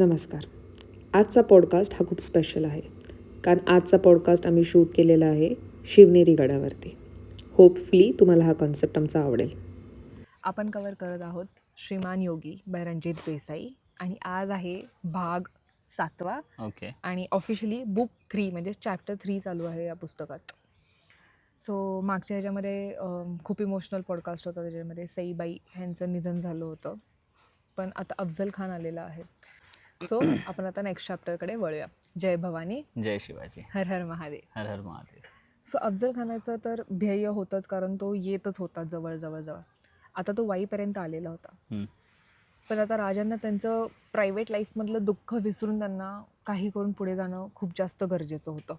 नमस्कार. आजचा पॉडकास्ट हा खूप स्पेशल आहे. कारण आजचा पॉडकास्ट आम्ही शूट केलेला आहे शिवनेरी गडावरती. होपफुली तुम्हाला हा कॉन्सेप्ट आमचा आवडेल. आपण कवर करत आहोत श्रीमान योगी बाय रणजित देसाई आणि आज आहे भाग सातवा. ओके आणि ऑफिशियली बुक थ्री म्हणजे चॅप्टर थ्री चालू आहे या पुस्तकात. सो मागच्या ह्याच्यामध्ये अम, खूप इमोशनल पॉडकास्ट होता. त्याच्यामध्ये सईबाई ह्यांचं निधन झालं होतं. पण आता अफजल खान आलेला आहे. सो आपण आता नेक्स्ट चॅप्टरकडे वळूया. जय भवानी. जय शिवाजी. हर हर महादेव. हर हर महादेव. सो अफजल खानाचं तर ध्येय होतंच कारण तो येतच होता जवळ जवळ जवळ. आता तो वाईपर्यंत आलेला होता. पण आता राजांना त्यांचं प्रायव्हेट लाईफमधलं दुःख विसरून त्यांना काही करून पुढे जाणं खूप जास्त गरजेचं होतं.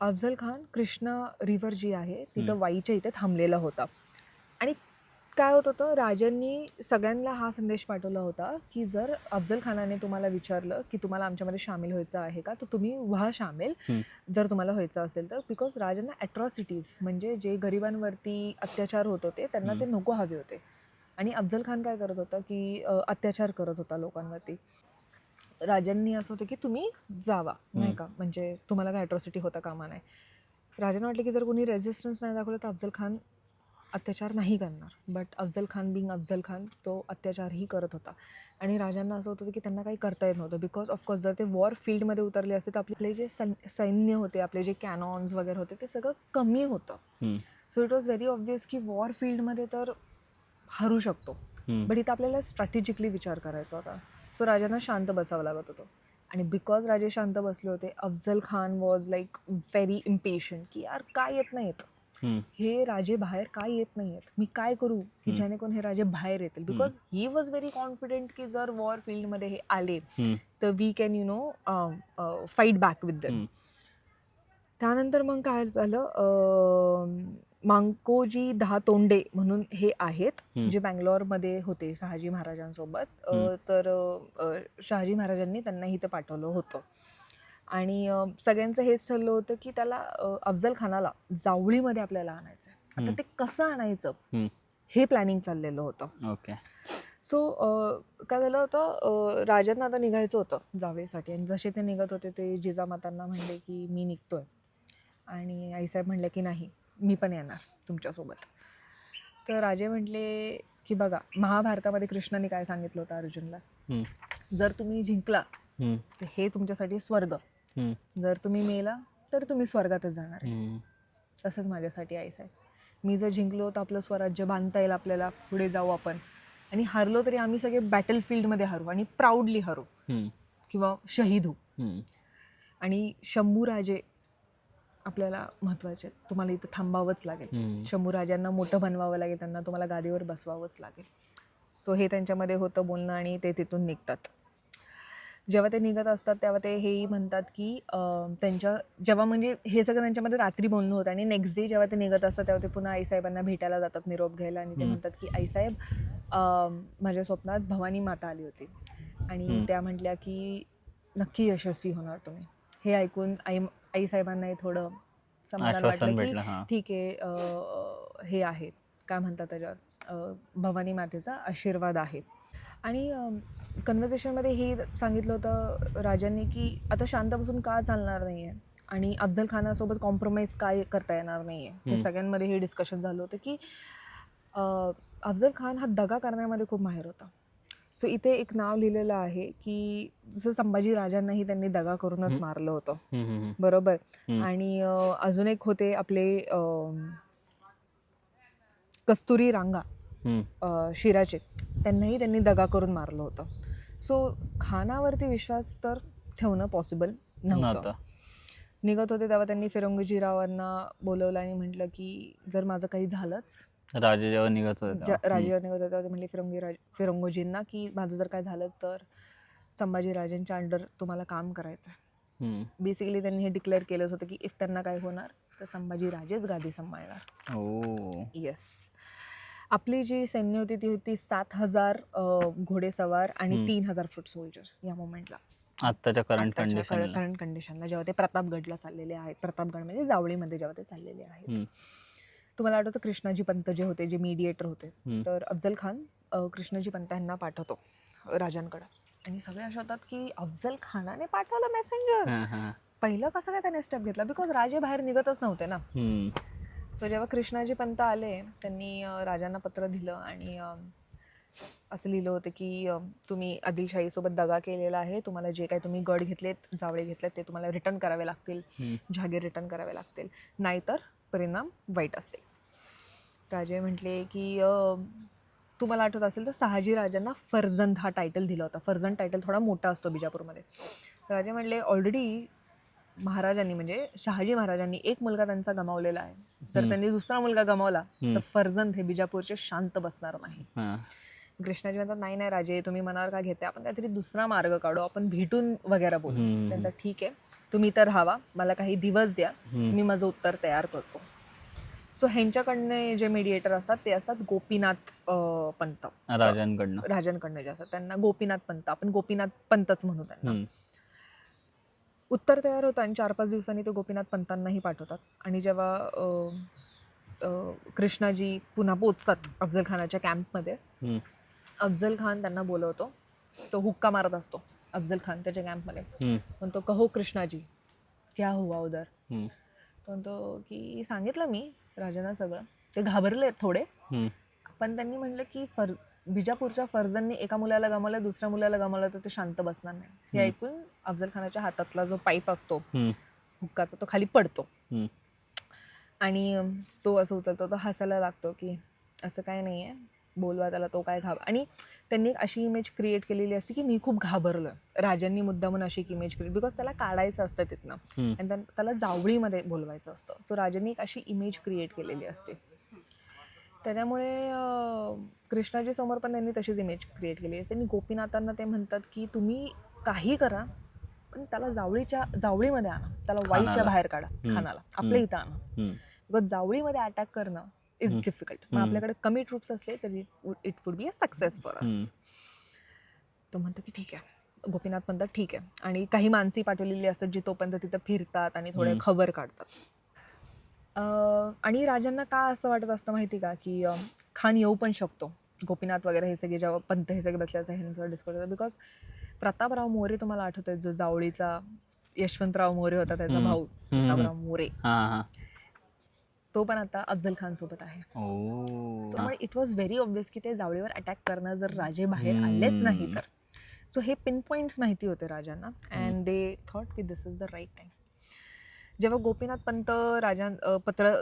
अफजल खान कृष्णा रिव्हर जी आहे तिथं. वाईच्या इथे थांबलेला होता. आणि काय होत होतं राजांनी सगळ्यांना हा संदेश पाठवला होता की जर अफजल खानाने तुम्हाला विचारलं की तुम्हाला आमच्यामध्ये सामील व्हायचं आहे का तर तुम्ही व्हा सामील. जर तुम्हाला व्हायचं असेल तर बिकॉज राजांना ॲट्रॉसिटीज म्हणजे जे गरिबांवरती अत्याचार होत होते त्यांना ते नको हवे होते. आणि अफजल खान काय करत होता की अत्याचार करत होता लोकांवरती. राजांनी असं होतं की तुम्ही जावा नाही. का? म्हणजे तुम्हाला काय अट्रॉसिटी होता कामा नाही राजांना वाटलं की जर कोणी रेझिस्टन्स नाही दाखवलं तर अफजल खान अत्याचार नाही करणार. बट अफजल खान बिंग अफजल खान तो अत्याचारही करत होता. आणि राजांना असं होत होतं की त्यांना काही करता येत नव्हतं. बिकॉज ऑफकोर्स जर ते वॉर फील्डमध्ये उतरले असते तर आपले जे सैन- सैन्य होते आपले जे कॅनॉन्स वगैरे होते ते सगळं कमी होतं. So it was very obvious की वॉर फील्डमध्ये तर हरू शकतो. बट इथं आपल्याला स्ट्रॅटेजिकली विचार करायचा होता. सो राजांना शांत बसावं लागत होतं. आणि बिकॉज राजे शांत बसले होते Afzal Khan was like very impatient की यार काय येत नाहीत हम्म. हे राजे बाहेर काय येत नाहीयेत मी काय करू की. जेणेकरून हे राजे बाहेर येतील because he was very confident की जर वॉर फील्डमध्ये हे आले. तर we can you know fight back with दम. त्यानंतर मग काय झालं मांकोजी दहा तोंडे म्हणून हे आहेत. जे बँगलोरमध्ये होते शहाजी महाराजांसोबत. तर शहाजी महाराजांनी त्यांना इथं पाठवलं होतं आणि सगळ्यांचं हेच ठरलं होतं की त्याला अफजल खानाला जावळीमध्ये आपल्याला आणायचं आहे आता. ते कसं आणायचं. हे प्लॅनिंग चाललेलं होतं ओके सो काय झालं होतं राजांना आता निघायचं होतं जावेसाठी आणि जसे ते निघत होते ते जिजामातांना म्हणले की मी निघतोय आणि आईसाहेब म्हणले की नाही मी पण येणार तुमच्यासोबत तर राजे म्हटले की बघा महाभारतामध्ये कृष्णाने काय सांगितलं होतं अर्जुनला. जर तुम्ही जिंकला. तर हे तुमच्यासाठी स्वर्ग. जर तुम्ही मेला तर तुम्ही स्वर्गातच जाणार आहे. तसंच माझ्यासाठी आईसाहेब मी जर जिंकलो तर आपलं स्वराज्य बांधता येईल आपल्याला. पुढे जाऊ आपण. आणि हारलो तरी आम्ही सगळे बॅटल फील्डमध्ये हरू आणि प्राऊडली हरू. किंवा शहीद होऊ. आणि शंभूराजे आपल्याला महत्त्वाचे आहेत. तुम्हाला इथं थांबावंच लागेल. शंभूराजांना मोठं बनवावं लागेल. त्यांना तुम्हाला गादीवर बसवावंच लागेल. सो हे त्यांच्यामध्ये होतं बोलणं आणि ते तिथून निघतात. जेव्हा ते निघत असतात तेव्हा ते हेही म्हणतात की त्यांच्या जेव्हा म्हणजे हे सगळं त्यांच्यामध्ये रात्री बोलणं होतं आणि नेक्स्ट डे जेव्हा ते निघत असतात तेव्हा ते पुन्हा आईसाहेबांना भेटायला जातात निरोप घ्यायला आणि ते. म्हणतात की आईसाहेब माझ्या स्वप्नात भवानी माता आली होती. आणि. त्या म्हटल्या की नक्की यशस्वी होणार तुम्ही. हे ऐकून आई आईसाहेबांनाही थोडं समाधान वाटलं की ठीक आहे हे आहे. काय म्हणतात त्याच्यावर? भवानी मातेचा आशीर्वाद आहे. आणि कन्व्हर्सेशनमध्ये हे सांगितलं होतं राजांनी की आता शांत बसून का चालणार नाही आहे आणि अफजल खानासोबत कॉम्प्रोमाइज काय करता येणार नाही आहे हे. सगळ्यांमध्ये हे डिस्कशन झालं होतं की अ, अफजल खान हा दगा करण्यामध्ये खूप माहेर होता सो इथे एक नाव लिहिलेलं आहे की जसं संभाजी राजांनाही त्यांनी दगा करूनच. मारलं होतं. बरोबर. आणि अजून एक होते आपले कस्तुरी रांगा शिराचे त्यांनाही त्यांनी दगा करून मारलं होतं सो खानावरती विश्वास तर ठेवणं पॉसिबल नव्हतं. निघत होते तेव्हा त्यांनी फिरंगजीरावांना बोलवलं आणि म्हटलं की जर माझं काही झालंच. राजे जेव्हा निघत होते. राजेवर निघत होते तेव्हा ते म्हणले फिरंगी राज फिरंगोजींना की माझं जर काय झालंच तर संभाजी राजांच्या अंडर तुम्हाला काम करायचं आहे. बेसिकली त्यांनी हे डिक्लेअर केलंच होतं की इफ त्यांना काय होणार तर संभाजी राजेच गादी सांभाळणार. ओ. येस आपली जी सैन्य होती ती होती सात हजार घोडेसवार आणि. तीन हजार फूट सोल्जर्स या मोमेंटला आत्ताच्या करंट कंडिशन करंट कंडिशनला जेव्हा ते प्रतापगडला चाललेले आहेत प्रतापगड म्हणजे जावळीमध्ये जेव्हा ते चाललेले आहेत. तुम्हाला आठवतं कृष्णाजी पंत जे होते जे मीडिएटर होते. तर अफजल खान कृष्णाजी पंत यांना पाठवतो राजांकडं आणि सगळे असे होतात की अफजल खानाने पाठवलं मेसेंजर. पहिलं कसं काय त्याने स्टेप घेतला बिकॉज राजे बाहेर निघतच नव्हते ना. सो जेव्हा कृष्णाजी पंत आले त्यांनी राजांना पत्र दिलं आणि असं लिहिलं होतं की तुम्ही आदिलशाहीसोबत दगा केलेला आहे तुम्हाला जे काही तुम्ही गड घेतलेत जावळे घेतलेत ते तुम्हाला रिटर्न करावे लागतील. जहागीर रिटर्न करावे लागतील. नाहीतर परिणाम वाईट असतील. राजे म्हटले की तुम्हाला आठवत असेल तर शहाजी राजांना फर्जंद हा टायटल दिला होता. फर्जंद टायटल थोडा मोठा असतो बिजापूरमध्ये. राजे म्हणले ऑलरेडी महाराजांनी म्हणजे शहाजी महाराजांनी एक मुलगा त्यांचा गमावलेला आहे तर. त्यांनी दुसरा मुलगा गमावला. तर फर्जंद हे बिजापूरचे शांत बसणार नाही. कृष्णाजी म्हणतात नाही नाही राजे तुम्ही मनावर का घेते आपण काहीतरी दुसरा मार्ग काढू आपण भेटून वगैरे बोलू. त्यांना ठीक आहे तुम्ही तर राहावा मला काही दिवस द्या. मी माझं उत्तर तयार करतो सो ह्यांच्याकडनं जे मीडिएटर असतात ते असतात गोपीनाथ पंत राजांकडनं राजांकडनं जे असतात त्यांना गोपीनाथ पंत आपण गोपीनाथ पंतच म्हणू त्यांना. उत्तर तयार होतं आणि चार पाच दिवसांनी ते गोपीनाथ पंतांनाही पाठवतात आणि जेव्हा कृष्णाजी पुन्हा पोचतात अफजल खानाच्या कॅम्पमध्ये. अफजल खान त्यांना बोलवतो तो हुक्का मारत असतो अफजल खान त्याच्या कॅम्पमध्ये. म्हणतो कहो कृष्णाजी क्या हुआ. तो म्हणतो की सांगितलं मी राजांना सगळं ते घाबरले थोडे. पण त्यांनी म्हटलं की फर बिजापूरच्या फर्जनने एका मुलाला गमावलं दुसऱ्या मुलाला गमावलं तर ते शांत बसणार नाही हे. ऐकून अफजल खानाच्या हातातला जो पाईप असतो. हुक्काचा तो खाली पडतो. आणि तो असं उचलतो तो हसायला लागतो की असं काय नाही आहे बोलवा त्याला तो काय घाब आणि त्यांनी एक अशी इमेज क्रिएट केलेली असते की मी खूप घाबरलो राजांनी मुद्दामून अशी एक इमेज क्रिएट बिकॉज त्याला काढायचं असतं तिथनं. आणि त्या- त्याला जावळीमध्ये बोलवायचं असतं सो राजांनी एक अशी इमेज क्रिएट केलेली असते त्याच्यामुळे कृष्णाजी समोर पण त्यांनी तशीच इमेज क्रिएट केली असते आणि गोपीनाथांना ते म्हणतात की तुम्ही काही करा पण त्याला जावळीच्या जावळीमध्ये आणा त्याला वाईच्या. बाहेर काढा. खानाला आपल्या. इथं आणा. बिकॉज जावळीमध्ये अटॅक करणं इज. डिफिकल्ट मग. आपल्याकडे कमी ट्रूप्स असले तरी it would be a success for. अस तो म्हणतो की ठीक आहे गोपीनाथ म्हणतात ठीक आहे आणि काही माणसी पाठवलेली असतात जी तोपर्यंत तिथं फिरतात आणि थोडे. खबर काढतात आणि राजांना का असं वाटत असतं माहिती का की खान येऊ पण शकतो. गोपीनाथ वगैरे हे सगळे जेव्हा पंत हे सगळे बसल्याचं ह्यांचं डिस्कस बिकॉज प्रतापराव मोरे तुम्हाला आठवतोय जो जावळीचा यशवंतराव मोरे होता त्याचा. भाऊ प्रतापराव मोरे. तो पण आता अफजल खान सोबत आहे. So it was very obvious की ते जावळीवर अटॅक करणं जर राजे बाहेर आलेच नाही तर. सो हे पिन पॉईंट्स माहिती होते राजांना. अँड दे थॉट की this is the right time जेव्हा गोपीनाथ पंत राजां पत्र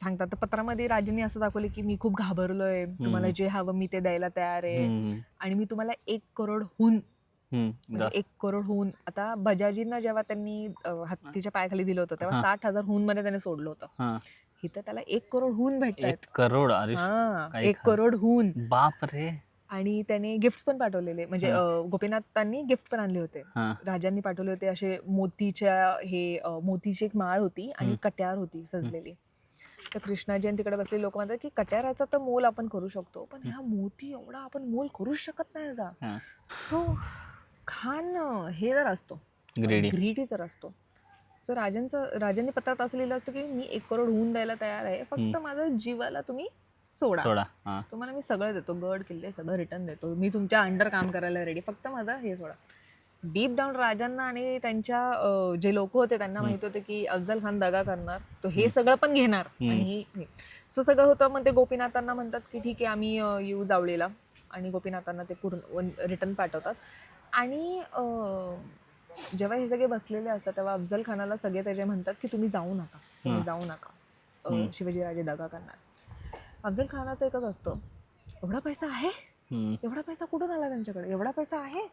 सांगतात तर पत्रामध्ये राजांनी असं दाखवले की मी खूप घाबरलोय तुम्हाला. जे हवं मी ते द्यायला तयार आहे. आणि मी तुम्हाला एक करोडहून हम्म. म्हणजे. एक करोडहून आता बजाजींना जेव्हा त्यांनी हत्तीच्या पायाखाली दिलं होतं तेव्हा. साठ हजार हून मध्ये त्याने सोडलं होतं हा. इथं त्याला एक करोड हून एक करोड एक. करोड हून बाप रे आणि त्याने गिफ्ट पण पाठवलेले. म्हणजे गोपीनाथांनी गिफ्ट पण आणले होते. हा. राजांनी पाठवले होते असे मोतीच्या हे अ, मोतीची एक माळ होती आणि. कट्यार होती सजलेली. तर कृष्णाजी आणि तिकडे बसले लोक म्हणतात की कट्याराचा तर मोल आपण करू शकतो पण ह्या मोती एवढा आपण मोल करूच शकत नाही हा. याचा सो खान हे जर असतो. ग्रेडी ग्रीडी जर असतो. तर राजांचं राजांनी पत्रात असं लिहिलं असतं की मी एक करोड होऊन द्यायला तयार आहे. फक्त. माझं जीवाला तुम्ही सोडा. सोडा हा. तुम्हाला मी सगळं देतो गड किल्ले सगळं रिटर्न देतो. मी तुमच्या अंडर काम करायला रेडी फक्त माझं हे सोडा. डीप डाऊन राजांना आणि त्यांच्या अं, जे लोक होते त्यांना. माहीत होते की अफजल खान दगा करणार तो हे सगळं पण घेणार. आणि हे सो सगळं होतं मग ते गोपीनाथांना म्हणतात की ठीक आहे आम्ही अं, येऊ जावळीला. आणि गोपीनाथांना ते पूर्ण रिटर्न पाठवतात. आणि अं, जेव्हा हे सगळे बसलेले असतात तेव्हा अफजल खानाला सगळे त्याचे म्हणतात की तुम्ही जाऊ नका. तुम्ही. जाऊ नका. अं. शिवाजीराजे दगा करणार. अफजल खानाचं एकच असतं. एवढा पैसा आहे. एवढा पैसा कुठून आला त्यांच्याकडे? एवढा पैसा आहे?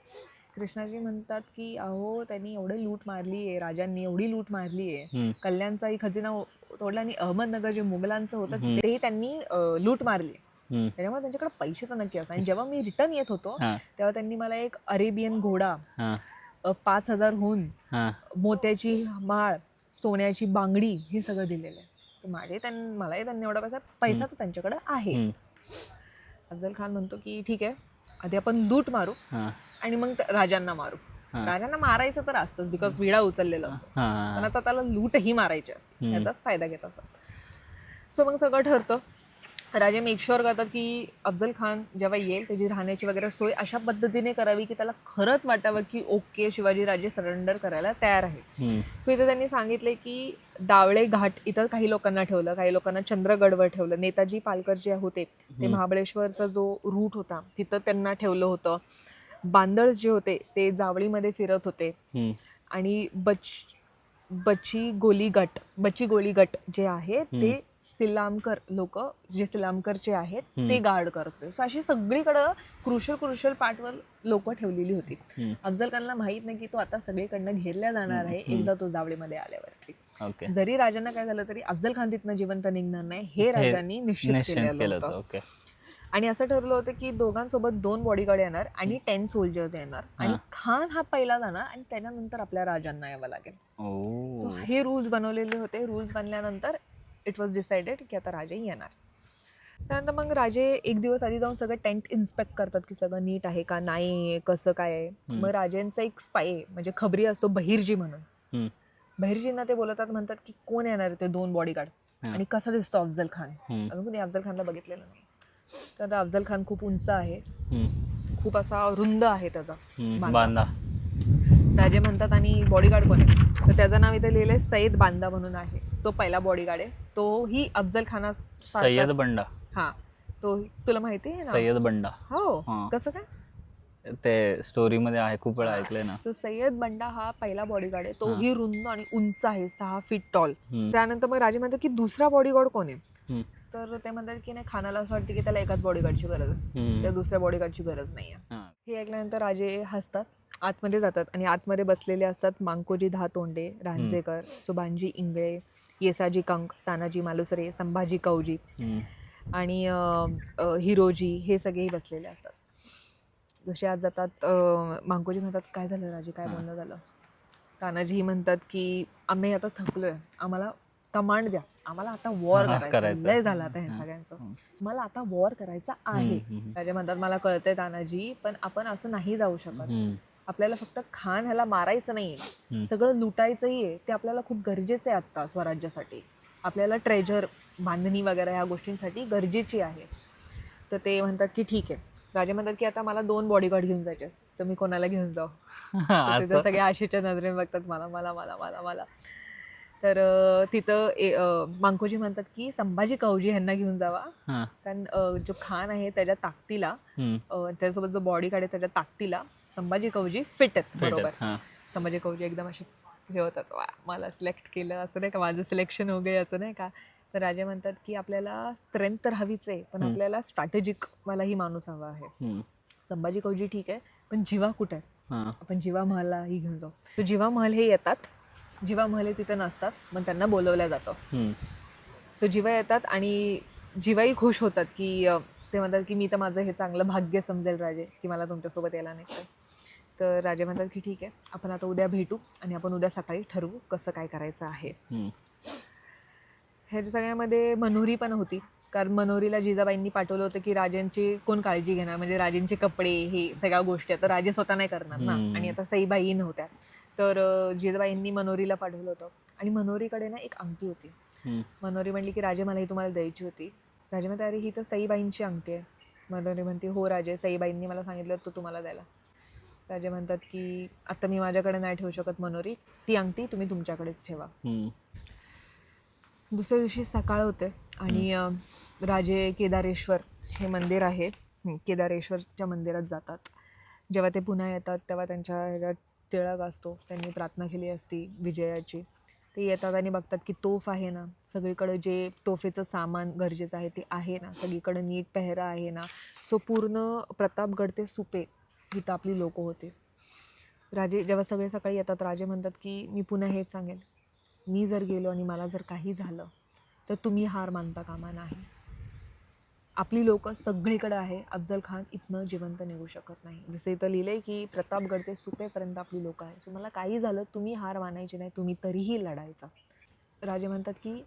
कृष्णाजी म्हणतात की अहो त्यांनी एवढी लूट मारली आहे राजांनी एवढी लूट मारली आहे. कल्याणचाही खजिना तोडला आणि अहमदनगर जे मुघलांचं होतं. तेही त्यांनी लूट मारली. त्याच्यामुळे त्यांच्याकडे पैसे तर नक्की असतात. आणि जेव्हा मी रिटर्न येत होतो तेव्हा त्यांनी मला एक अरेबियन घोडा पाच हजारहून हा. मोत्याची माळ सोन्याची बांगडी हे सगळं दिलेलं आहे. तर माझे मलाही त्यांनी एवढा पैसा पैसा तर त्यांच्याकडे आहे. अफजल खान म्हणतो की ठीक आहे आधी आपण लूट मारू आणि मग राजांना मारू. राजांना मारायचं तर असतंच बिकॉज विडा उचललेला असतो. पण आता त्याला लूटही मारायची असते. हम्म. याचाच फायदा घेत असत सो मग सगळं ठरतं. राजे मेक शुअर करतात की अफजल खान जेव्हा येईल त्याची राहण्याची वगैरे सोय अशा पद्धतीने करावी की त्याला खरंच वाटावं की ओके शिवाजी राजे सरेंडर करायला तयार आहे. सो इथे त्यांनी सांगितले की दावळे घाट इथं काही लोकांना ठेवलं काही लोकांना चंद्रगडवर ठेवलं नेताजी पालकर जे होते ते. महाबळेश्वरचा जो रूट होता तिथं त्यांना ठेवलं होतं बांदर्स जे होते ते जावळीमध्ये फिरत होते. आणि बच बची गोली गट बची गोली गट जे आहे ते सिलामकर लोक जे सिलामकरचे आहेत ते. गार्ड करत सो अशी सगळीकडं क्रुशल क्रुशल पार्टवर लोक ठेवलेली होती. अफजल खानला माहीत नाही की तो आता सगळीकडनं घेरल्या जाणार आहे. एकदा तो जावळीमध्ये आल्यावरती. जरी राजांना काय झालं तरी अफजल खान तिथनं जिवंत निघणार नाही हे राजांनी निश्चित केलेलं केलं होतं आणि असं ठरलं होतं की दोघांसोबत दोन बॉडीगार्ड येणार आणि टेन सोल्जर्स येणार. आणि. खान हा पहिला जाणार आणि त्याच्यानंतर आपल्या राजांना यावं लागेल. सो हे रूल्स बनवलेले होते. रूल्स बनल्यानंतर इट वॉज डिसाइडेड की आता राजे येणार त्यानंतर मग राजे एक दिवस आधी जाऊन सगळं टेंट इन्स्पेक्ट करतात की सगळं नीट आहे का नाही कसं काय आहे. मग राजेंचा एक स्पाय म्हणजे खबरी असतो बहिरजी म्हणून. बहिरजींना ते बोलवतात म्हणतात की कोण येणार ते दोन बॉडीगार्ड. आणि कसा दिसतो अफजल खान. अजून कोणी अफजल खानला बघितलेलं नाही तर आता अफजल खान खूप उंच आहे. खूप असा रुंद आहे त्याचा. बांधा. राजे म्हणतात आणि बॉडीगार्ड कोण आहे तर त्याचं नाव इथे लिहिलंय सय्यद बांदा म्हणून आहे तो पहिला बॉडीगार्ड आहे. तोही अफजल खाना सय्यद बंडा. हा. तो तुला माहिती आहे ना? सय्यद बंडा. हो. हा. कसं काय? ते स्टोरी मध्ये आहे खूप वेळा ऐकलंय ना. तो सय्यद बंडा हा पहिला बॉडीगार्ड आहे. तोही रुंद आणि उंच आहे सहा फीट टॉल. त्यानंतर मग राजे म्हणतात की दुसरा बॉडीगार्ड कोण आहे. तर ते म्हणतात की नाही खानाला असं वाटतं की त्याला एकाच बॉडीगार्डची गरज आहे. दुसऱ्या बॉडीगार्डची गरज नाही आहे. हा. हे ऐकल्यानंतर राजे हसतात. आतमध्ये जातात आणि आतमध्ये बसलेले असतात मांकोजी दहा तोंडे रांजेकर सुभानजी इंगळे येसाजी कंक तानाजी मालुसरे संभाजी कौजी. आणि हिरोजी हे सगळेही बसलेले असतात जसे आज जातात मांकोजी म्हणतात काय झालं राजे काय. बोलणं झालं तानाजी म्हणतात की आम्ही आता थकलोय आम्हाला कमांड द्या आम्हाला आता वॉर करायचं. लय झालं आता हे हां. सगळ्यांचं. मला आता वॉर करायचा आहे. राजे म्हणतात मला कळतंय तानाजी पण आपण असं नाही जाऊ शकत. आपल्याला फक्त खान ह्याला मारायचं नाहीये. सगळं लुटायचंही आहे ते आपल्याला खूप गरजेचं आहे आत्ता स्वराज्यासाठी. आपल्याला ट्रेजर बांधणी वगैरे ह्या गोष्टींसाठी गरजेची आहे. तर ते म्हणतात की ठीक आहे. राजे म्हणतात की आता मला दोन बॉडीगार्ड घेऊन जायचे तर मी कोणाला घेऊन जाऊ? सगळे आशेच्या नजरेने बघतात मला मला मला मला मला. तर तिथं मांकोजी म्हणतात की संभाजी कौजी यांना घेऊन जावा हा. कारण जो खान आहे त्याच्या ताकदीला त्याच्यासोबत जो बॉडी आहे त्याच्या ताकदीला संभाजी कौजी फिट आहेत बरोबर. हा. संभाजी कौजी एकदम असे हे होतात मला सिलेक्ट केलं असं नाही का माझं सिलेक्शन हो गए असं नाही का तर राजे म्हणतात की आपल्याला स्ट्रेंथ तर हवीच आहे पण. आपल्याला स्ट्रॅटेजिक मलाही माणूस हवा आहे. संभाजी कौजी ठीक आहे पण जीवा कुठे आहे हा. आपण जीवा महललाही घेऊन जाऊ तर जीवा महल हे येतात जीवा महल तिथं नसतात मग त्यांना बोलवलं जातं. सो जीवा येतात आणि जीवाही खुश होतात की ते म्हणतात की मी तर माझं हे चांगलं भाग्य समजेल राजे की मला तुमच्यासोबत यायला नाही तर राजे म्हणतात की ठीक आहे आपण आता उद्या भेटू आणि आपण उद्या सकाळी ठरवू कसं काय करायचं आहे. ह्याच्या सगळ्यामध्ये मनोरी पण होती कारण मनोरीला जिजाबाईंनी पाठवलं होतं की राजांची कोण काळजी घेणार म्हणजे राजांचे कपडे हे सगळ्या गोष्टी आता राजे स्वतः नाही करणार ना. आणि आता सईबाई नव्हत्या तर जिजाबाईंनी मनोरीला पाठवलं होतं. आणि मनोरीकडे ना एक अंगठी होती. मनोरी म्हणली की राजे मला ही तुम्हाला द्यायची होती. राजे म्हणते अरे ही तर सईबाईंची अंगठी आहे. मनोरी म्हणते हो राजे सईबाईंनी मला सांगितलं होतं तुम्हाला द्यायला. राजे म्हणतात की आता मी माझ्याकडे नाही ठेवू शकत मनोरी. ती अंगठी तुम्ही तुमच्याकडेच ठेवा. दुसऱ्या दिवशी सकाळ होते आणि राजे केदारेश्वर हे मंदिर आहे. केदारेश्वरच्या मंदिरात जातात. जेव्हा ते पुन्हा येतात तेव्हा त्यांच्या टिळक असतो त्यांनी प्रार्थना केली असती विजयाची. ते येतात आणि बघतात की तोफ आहे ना. सगळीकडं जे तोफेचं सामान गरजेचं आहे ते आहे ना. सगळीकडे नीट पेहरा आहे ना. सो पूर्ण प्रतापगड ते सुपे इथं आपली लोकं होते. राजे जेव्हा सगळे सकाळी येतात राजे म्हणतात की मी पुन्हा हेच सांगेल मी जर गेलो आणि मला जर काही झालं तर तुम्ही हार मानता कामा नाही. आपली लोक सगळीकडे आहे अफजल खान इथनं जिवंत निघू शकत नाही. जसे इथं लिहिलं आहे की प्रतापगड ते सुपेपर्यंत आपली लोक आहे. सो मला काही झालं तुम्ही हार मानायची नाही तुम्ही तरीही लढायचा. राजे म्हणतात की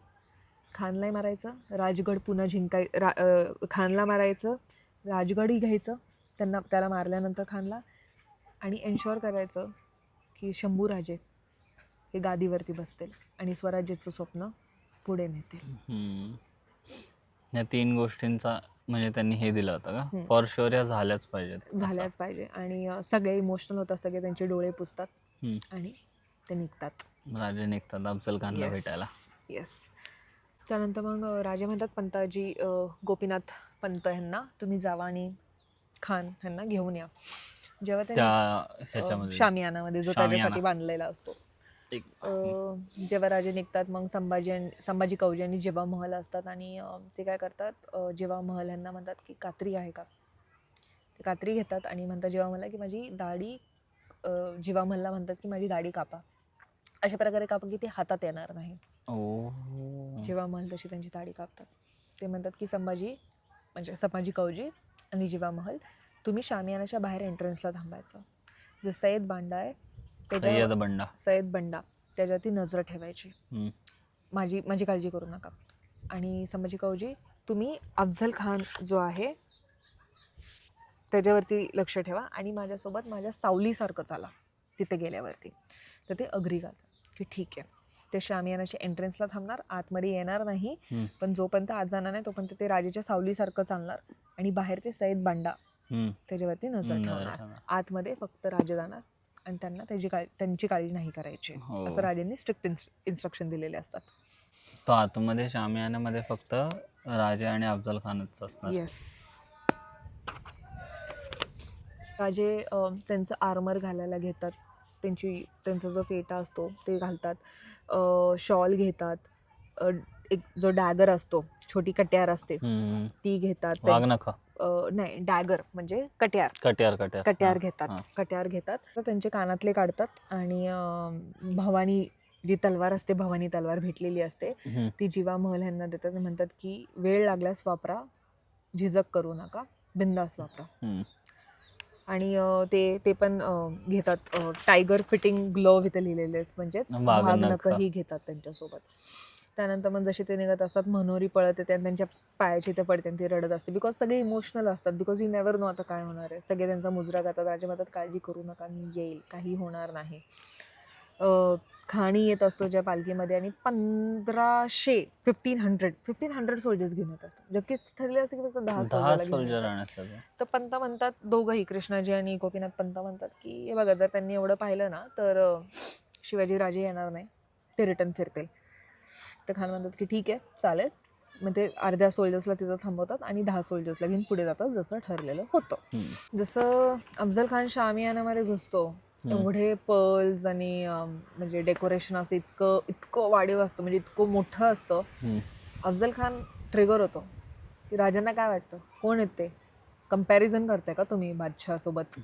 खानलाही मारायचं राजगड पुन्हा जिंकाय रा खानला मारायचं राजगडही घ्यायचं त्यांना त्याला मारल्यानंतर खानला आणि एन्श्युअर करायचं की शंभूराजे हे गादीवरती बसतील आणि स्वराज्याचं स्वप्न पुढे नेतील. या तीन गोष्टींचा म्हणजे त्यांनी हे दिलं होतं का. फॉर शुअर या झाल्याच पाहिजेत. झाल्याच पाहिजे. आणि अं, सगळे इमोशनल होतात सगळे त्यांचे डोळे पुसतात हम्म. आणि ते निघतात. राजे निघतात अफजल खानला भेटायला. येस त्यानंतर मग अं, राजे म्हणतात पंताजी अं, गोपीनाथ पंत ह्यांना तुम्ही जावा आणि खान ह्यांना घेऊन या. जेव्हा त्या त्यांनी अं, ह्याच्यामध्ये. शामियानामध्ये जो शामियाना. त्याच्यासाठी बांधलेला असतो. जेव्हा राजे निघतात मग संभाजी संभाजी कवजी आणि जेव्हा महल असतात आणि ते काय करतात जेव्हा महल ह्यांना म्हणतात की कात्री आहे का? ते कात्री घेतात आणि म्हणतात जेव्हा मला की माझी दाढी जेव्हा महलला म्हणतात की माझी दाढी कापा. अशा प्रकारे कापा की ते हातात येणार नाही. जेव्हा महल तशी त्यांची दाढी कापतात. ते म्हणतात की संभाजी म्हणजे संभाजी कवजी आणि जेव्हा महल तुम्ही शामियानाच्या बाहेर एंट्रन्सला थांबायचं. जो सय्यद बांडा आहे सय्यद बंडा सय्यद बंडा त्याच्यावरती नजर ठेवायची. माझी माझी काळजी करू नका आणि संभाजी कवजी तुम्ही अफझल खान जो आहे त्याच्यावरती लक्ष ठेवा आणि माझ्यासोबत माझ्या सावलीसारखं चाला तिथे गेल्यावरती तर ते अग्री करतात की ठीक आहे ते शामियानाच्या एंट्रन्सला थांबणार आतमध्ये येणार नाही. पण जोपर्यंत आत जाणार नाही तोपर्यंत ते राजाच्या सावलीसारखं चालणार आणि बाहेरचे सय्यद बांडा. त्याच्यावरती नजर ठेवणार. आतमध्ये फक्त राजे जाणार आणि त्यांना त्याची काळ त्यांची काळजी नाही करायची. हो. असं राजांनी स्ट्रिक्ट इन्स्ट्रक्शन दिलेले असतात. तो आतमध्ये शामियानामध्ये फक्त राजे आणि अफजल खानच असणार. येस राजे अं, त्यांचं आर्मर घालायला घेतात. त्यांची त्यांचा जो फेटा असतो ते घालतात. शॉल घेतात. अं, एक जो डॅगर असतो छोटी कट्यार असते हम्म. ती घेतात. वाघ नख अं, नाही डॅगर म्हणजे कट्यार कट्यार कट्यार कट्यार हा, घेतात हा. कट्यार घेतात तर त्यांचे कानातले काढतात आणि अं, भवानी जी तलवार असते भवानी तलवार भेटलेली असते हम्म. ती जीवा महल यांना देतात आणि म्हणतात की वेळ लागल्यास वापरा झिजक करू नका बिंदास वापरा हम्म. आणि अं, ते ते पण अं, घेतात टायगर फिटिंग ग्लोव्ह इथे लिहिलेले म्हणजेच वाघ वाघ नख. नखही घेतात त्यांच्यासोबत त्यानंतर मग जसे ते निघत असतात मनोरी पळत येते आणि त्यांच्या पायाची ते पडते आणि ती रडत असते. बिकॉज सगळे इमोशनल असतात. बिकॉज यू नेवर नो आता काय होणार आहे. सगळे त्यांचा मुजरा करतात राजा म्हणतात काळजी करू नका मी येईल. काही होणार नाही. खाणी येत असतो ज्या पालखीमध्ये आणि पंधराशे fifteen hundred fifteen hundred soldiers घेऊन येत असतो. नक्कीच ठरले असते की फक्त दहा सोल्जर तर पंत म्हणतात दोघंही कृष्णाजी आणि गोपीनाथ पंत म्हणतात की हे बघा जर त्यांनी एवढं पाहिलं ना तर शिवाजी राजे येणार नाही. ते रिटर्न फिरतील. तर खान म्हणतात की ठीक आहे चालेल मग ते अर्ध्या सोल्जर्सला तिथं थांबवतात आणि दहा सोल्जर्सला घेऊन पुढे जातात जसं ठरलेलं होतं. जसं अफजल खान शामियानामध्ये घुसतो. एवढे पर्ल्स आणि म्हणजे डेकोरेशन असं इतकं इतकं वाढीव असतं म्हणजे इतकं मोठं असतं. अफजल खान ट्रिगर होतो की राजांना काय वाटतं कोण येते कंपॅरिझन करताय का तुम्ही बादशहासोबत.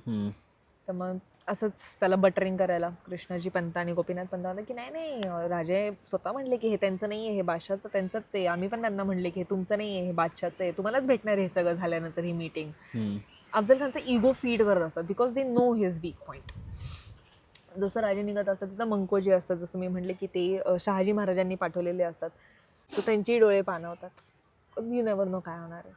तर मग असंच त्याला बटरिंग करायला. कृष्णाजी पंत आणि गोपीनाथ पंत म्हणतात की नाही नाही राजे स्वतः म्हणले की हे त्यांचं नाही आहे हे बादशाचं त्यांचंच आहे. आम्ही पण त्यांना म्हणले की हे तुमचं नाही आहे हे बादशाचं आहे. तुम्हालाच भेटणार हे सगळं झाल्यानंतर ही मीटिंग. अफजल खानचं इगो फीड करत असतात because they know his weak point जसं राजे निघत असतात तिथं मंकोजी असतात. जसं मी म्हटले की ते शहाजी महाराजांनी पाठवलेले असतात. सो त्यांचेही डोळे पाणवतात यू नेवर नो काय होणार आहे.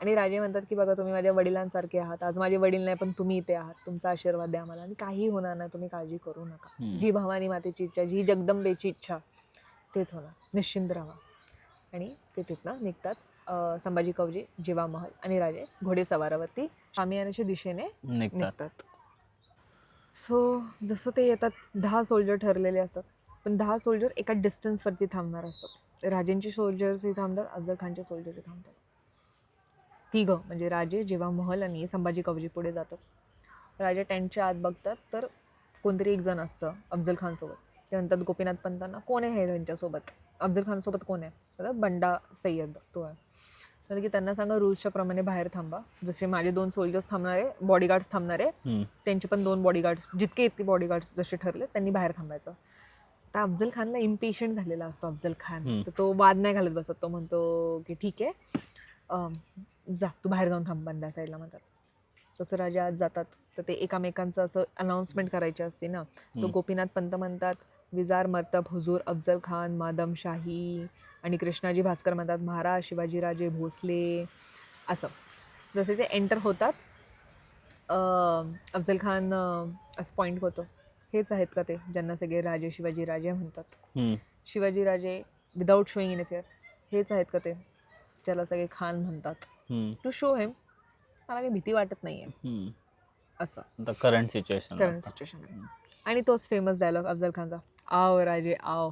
आणि राजे म्हणतात की बघा तुम्ही माझ्या वडिलांसारखे आहात. आज माझे वडील नाही पण तुम्ही इथे आहात. तुमचा आशीर्वाद द्या मला आणि काही होणार नाही. तुम्ही काळजी करू नका. जी भवानी मातेची इच्छा जी जगदंबेची इच्छा तेच होणार. निश्चिंत राहा. आणि ते तिथनं निघतात संभाजी कवजी जिवा महल आणि राजे घोडेसवारावरती शामियानाच्या दिशेने निघतात. निघतात. सो जसं ते येतात दहा सोल्जर ठरलेले असतात. पण दहा सोल्जर एका डिस्टन्सवरती थांबणार असतात. राजेंची सोल्जर्सही थांबतात अफजल खानचे सोल्जरही थांबतात. तिघं म्हणजे राजे जेव्हा महल आणि संभाजी कवजी पुढे जातात. राजे टेंटच्या आत बघतात तर कोणतरी एक जण असतं अफजल खानसोबत ते म्हणतात गोपीनाथ पंतांना कोण आहे त्यांच्यासोबत? अफजल खानसोबत कोण आहे? तर बंडा सय्यद तो आहे. तर की त्यांना सांगा रूल्सच्या प्रमाणे बाहेर थांबा. जसे माझे दोन सोल्जर्स थांबणारे बॉडीगार्ड्स थांबणारे. त्यांचे पण दोन बॉडीगार्ड्स जितके इतके बॉडीगार्ड्स जसे ठरले त्यांनी बाहेर थांबायचं. तर अफजल खानला इम्पेशंट झालेला असतो अफजल खान. तर तो वाद नाही घालत बसत. तो म्हणतो की ठीक आहे. जा तू बाहेर जाऊन थांब बंदा साईडला म्हणतात तसं राजा आज जातात तर ते एकामेकांचं असं अनाऊन्समेंट करायची असते ना. तो. गोपीनाथ पंत म्हणतात विजार मर्तब हुजूर अफजल खान मादम शाही आणि कृष्णाजी भास्कर म्हणतात महाराज शिवाजीराजे भोसले. असं. जसे ते एंटर होतात अफजल खान असं पॉईंट होतो. हेच आहेत का ते ज्यांना सगळे राजे शिवाजी राजे म्हणतात. हम्म. शिवाजी राजे विदाऊट शोईंग इन हेच आहेत का ते ज्याला सगळे खान म्हणतात. टू शो हिम मला काही भीती वाटत नाहीये. असं. करंट सिच्युएशन करंट सिच्युएशन आणि तोच फेमस डायलॉग अफजल खानचा. आव राजे आव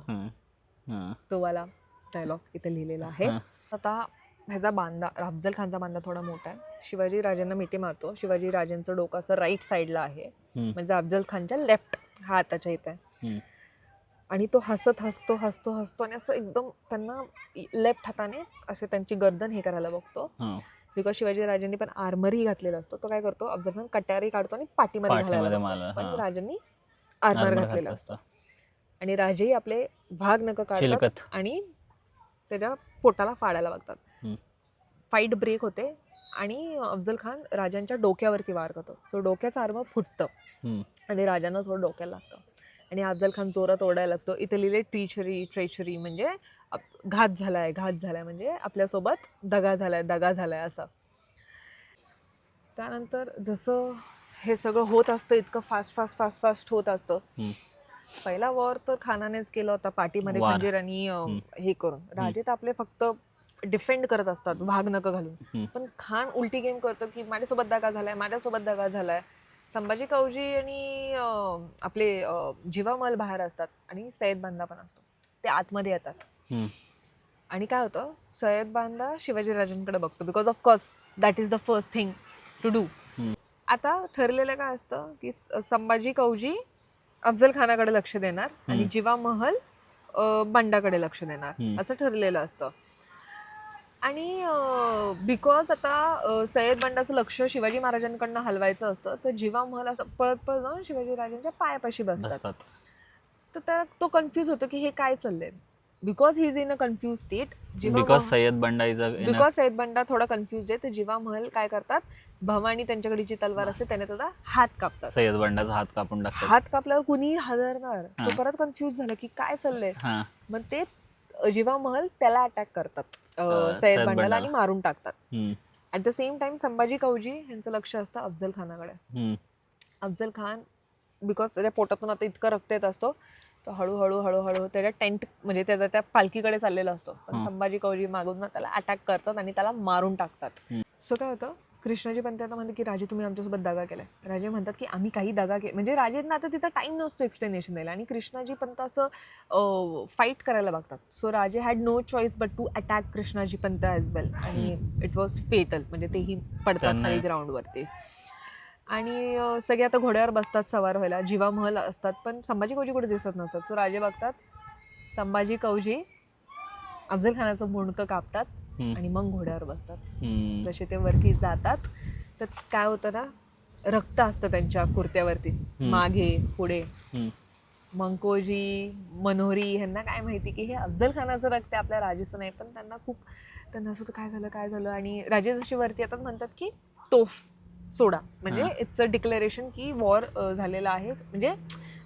तो वाला डायलॉग इथे लिहिलेला आहे. आता ह्याचा बांधा अफजल खानचा बांधा थोडा मोठा आहे. शिवाजी राजांना मिठी मारतो. शिवाजी राजांचं डोकं असं राईट साईडला आहे. म्हणजे अफजल खानच्या लेफ्ट हाताच्या इथे. आणि तो हसत हसतो हसतो हसतो आणि असं एकदम त्यांना लेफ्ट हाताने असे त्यांची गर्दन हे करायला बघतो. बिकॉज शिवाजी राजांनी पण आर्मरही घातलेला असतो. तो काय करतो? अफजल खान कट्यारी काढतो आणि पाठीमध्ये घालायला पण. राजांनी आर्मर घातलेलं असतं. आणि राजेही आपले भाग नक काढतात आणि त्याच्या पोटाला फाडायला बघतात. फाईट ब्रेक होते आणि अफजल खान राजांच्या डोक्यावरती वार करतो. सो डोक्याचं आर्म फुटतं. आणि राजांना थोडं डोक्याला लागतं. आणि अफजल खान जोरात ओरडायला लागतो इथे लिहिले ट्रीचरी ट्रेचरी म्हणजे घात झालाय घात झालाय म्हणजे आपल्यासोबत दगा झालाय दगा झालाय असं त्यानंतर जसं हे सगळं होत असतं इतकं फास्ट फास्ट फास्ट फास्ट होत असतं. पहिला वॉर तर खानानेच केला होता पाठीमध्ये. खंजीर आणि. हे करून राजे तर आपले फक्त डिफेंड करत असतात भाग नका घालून. पण खान उलटी गेम करतो की माझ्यासोबत दगा झालाय माझ्यासोबत दगा झालाय संभाजी कवजी आणि अं, आपले अं, जीवामल बाहेर असतात आणि सय्यद बांधा पण असतो ते आतमध्ये येतात हम्म. आणि काय होतं सय्यद बांधा शिवाजी राजांकडे बघतो because of course that is the first thing to do hmm. आता ठरलेलं काय असतं की स- संभाजी कवजी अफजल खानाकडे लक्ष देणार आणि हम्म. जिवा महल अं, बंडाकडे लक्ष देणार हम्म. असं ठरलेलं असतं आणि बिकॉज आता सय्यद बंडाचं लक्ष शिवाजी महाराजांकडनं हलवायचं असतं तर जिवा महल असं पळत पळत जाऊन शिवाजी राजांच्या पायापाशी बसतात. तर त्या तो कन्फ्यूज होतो की हे काय चाललंय? Because he is in a confuse state because Sayyad Banda is because Saiyad Banda थोडा कन्फ्युज आहे तर जिवा महल काय करतात? भवानी त्यांच्याकडे जी तलवार असते त्याने त्याचा हात कापतात. सय्यद बंडाचा हात कापून टाकतात. हात कापल्यावर कुणी हादरणार. तो. परत कन्फ्युज झाला की काय चाललंय? मग ते जिवा महल त्याला अटॅक करतात सय्यद बंडाला. आणि मारून टाकतात. At the same time Sambhaji Kavji यांचं लक्ष असतं अफजल खानाकडे. अफजल खान बिकॉज त्याच्या पोटातून आता इतकं रक्त येत असतो तो हळूहळू हळूहळू त्याच्या टेंट म्हणजे त्याचा त्या पालखीकडे चाललेला असतो पण. संभाजी कवजी मागून ना त्याला अटॅक करतात आणि त्याला मारून टाकतात. सो काय होतं कृष्णाजी पण आता म्हणतात की राजे तुम्ही आमच्यासोबत दगा केलाय. राजे म्हणतात की आम्ही काही दगा के म्हणजे राजेंना आता तिथं टाइम नसतो एक्सप्लेनेशन द्यायला. आणि कृष्णाजी पंत असं फाईट करायला बघतात. सो राजे had no choice but to attack Krishnaji Pant as well आणि इट वॉज फेटल म्हणजे तेही पडतात खाली ग्राउंडवरती आणि सगळे आता घोड्यावर बसतात सवार व्हायला. जिवा महल असतात पण संभाजी कवजी कुठे दिसत नसतात. सो राजे बघतात संभाजी कवजी अफजल खानाचं मुंडकं कापतात. आणि मग घोड्यावर बसतात. जसे ते वरती जातात तर काय होतं ना रक्त असतं त्यांच्या कुर्त्यावरती. मागे पुढे. मंकोजी मनोहरी ह्यांना काय माहिती की हे अफजल खानाचं रक्त आहे आपल्या राजेचं नाही पण त्यांना खूप त्यांना असं काय झालं काय झालं? आणि राजे जशी वरती येतात म्हणतात की तोफ सोडा. म्हणजे. इट्स अ डिक्लेरेशन की वॉर झालेलं आहे. म्हणजे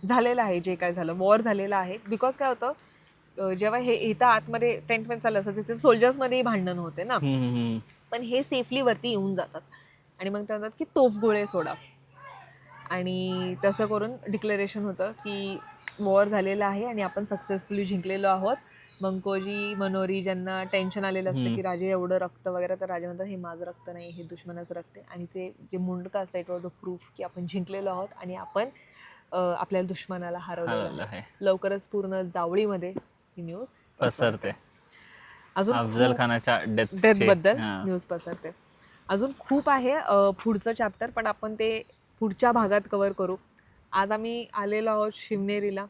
झालेलं आहे जे काय झालं वॉर झालेलं आहे. बिकॉज काय होतं जेव्हा हे इथं आतमध्ये टेंटमेंट चाललं असतं तिथे सोल्जर्समध्येही भांडण होते ना. पण हे सेफली वरती येऊन जातात. आणि मग ते म्हणतात की तोफगोळे सोडा. आणि तसं करून डिक्लेरेशन होतं की वॉर झालेलं आहे आणि आपण सक्सेसफुली जिंकलेलो आहोत. मंकोजी मनोरी ज्यांना टेन्शन आलेलं असतं. की राजे एवढं रक्त वगैरे तर राजे म्हणतात हे माझं रक्त नाही हे दुश्मनाचं रक्त आहे. आणि ते जे मुंडकं असतं इट वॉज द प्रूफ की आपण जिंकलेलो आहोत आणि आपण आपल्या दुश्मनाला हरवलेलं लवकरच पूर्ण जावळीमध्ये ही न्यूज पसरते. अजून अफजल खानाच्या डेथ डेथबद्दल न्यूज पसरते. अजून खूप आहे पुढचं चॅप्टर पण आपण ते पुढच्या भागात कव्हर करू. आज आम्ही आलेलो आहोत शिवनेरीला.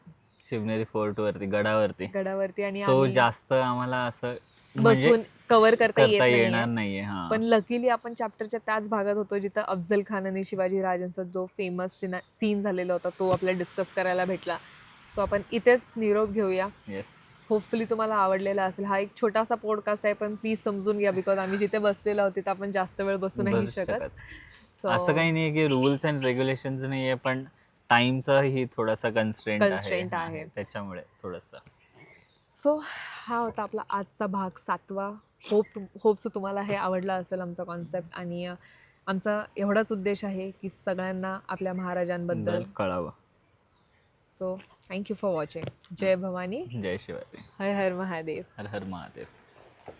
शिवनेरी फोर्ट वरती गडावरती. गडावरती आणि सो जास्त आम्हाला असं म्हणजे बसून कव्हर करता येणार नाही नाहीये पण लकीली आपण चॅप्टरच्या त्याच भागात होतो जिथं अफजल खान आणि शिवाजी राजांचा जो फेमस सीन झालेला होता तो आपल्याला डिस्कस करायला भेटला. सो आपण इथेच निरोप घेऊया. येस होपफुली तुम्हाला आवडलेला असेल. हा एक छोटासा पॉडकास्ट आहे पण प्लीज समजून घ्या बिकॉज आम्ही जिथे बसलेलो आहोत तिथे आपण जास्त वेळ बसू नाही शकत. असं काही नाही की रुल्स अँड रेग्युलेशन्स नाहीये पण टाइमचा ही थोडासा कन्स्ट्रेंट आहे. त्याच्यामुळे थोडस. सो हा होता आपला आजचा भाग सातवा. होप होप सो तुम्हाला हे आवडलं असेल आमचा कॉन्सेप्ट आणि आमचा एवढाच उद्देश आहे की सगळ्यांना आपल्या महाराजांबद्दल कळावं. So thank you for watching जय भवानी जय शिवाजी हर हर महादेव हर हर महादेव